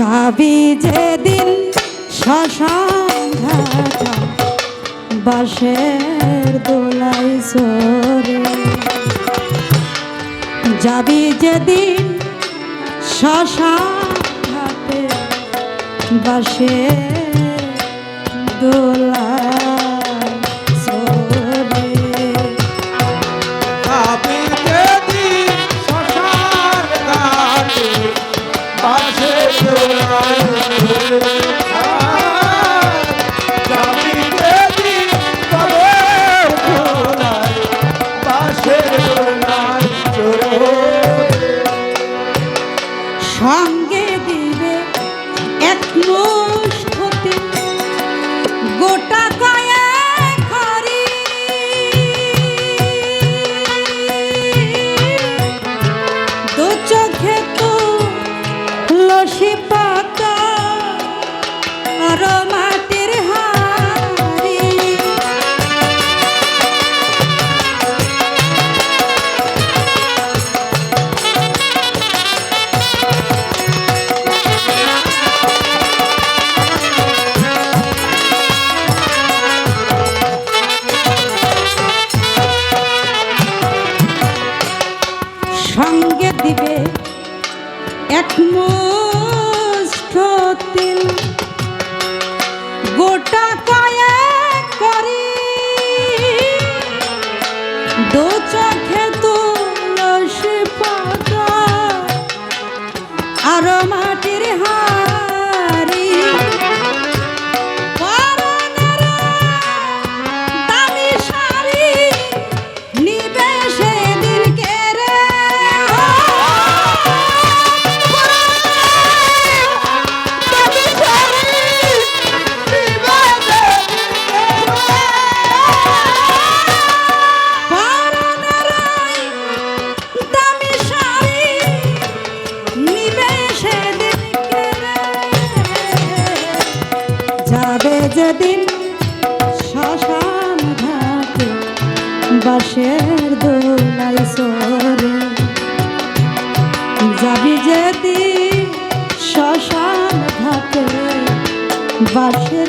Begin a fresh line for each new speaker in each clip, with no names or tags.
যাবি যেদিন শ্মশান বাঁশের দোলাই সরে। যাবি যেদিন শ্মশান ঘাটে বাঁশের দোলাই আর বাঁশের দোলাই সরে। যাবি যেদি শ্মশান ঘাটে বাসের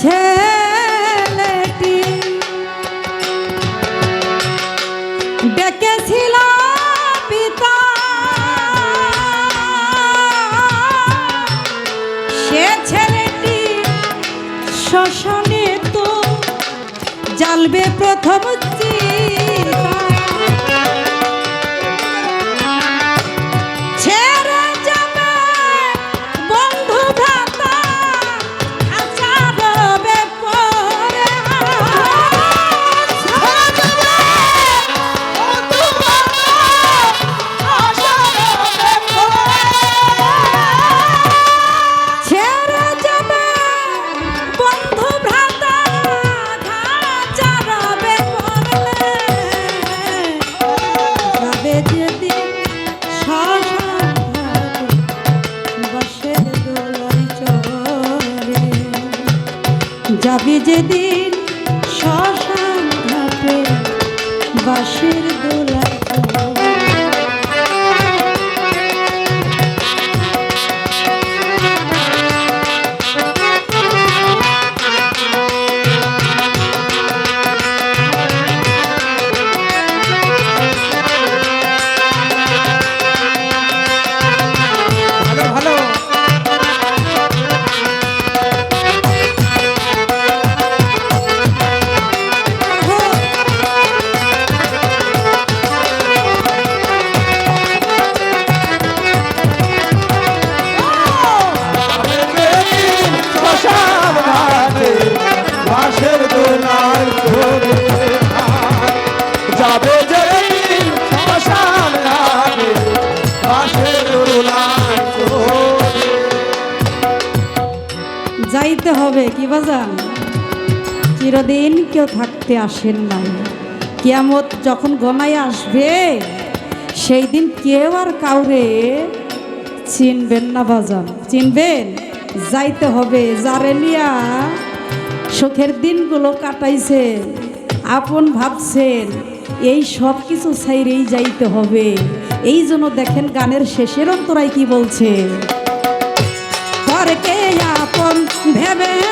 ছেলেটি। ডেকেছিল পিতা। সে ছেলেটি শ্মশানে তো জ্বালবে প্রথম যাবি যেদিন শ্মশান ঘাটে বাঁশের দোলায় হবে, কি বাজান? চিরদিন কেউ থাকতে আসেন নাই। কিয়ামত যখন গনায় আসবে, সেই দিন কেউ আর কাউরে চিনবেন না বাজান। চিনবেন? যাইতে হবে। যারে নিয়া সুখের দিনগুলো কাটাইছে। আপন ভাবছেন, এই সব কিছু ছাইরেই যাইতে হবে। এই জন্য দেখেন গানের শেষের অন্তরায় কি বলছে? আপন ভেবে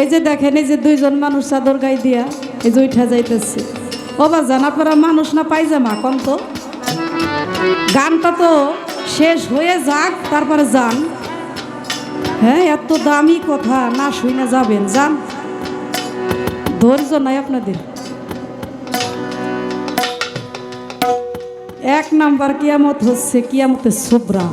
এই যে দেখেন, এই যে দুইজন মানুষ চাদর গাই দিয়া এই যে উঠা যাইতেছে। ও বা জানা পড়া মানুষ না পাইজামা কম তো? গানটা তো শেষ হয়ে যাক, তারপরে যান। হ্যাঁ এত দামি কথা, না শুই না যাবেন, যান। ধৈর্য নাই আপনাদের। এক নাম্বার কিয়ামত হচ্ছে, কিয়ামতের সুবরা।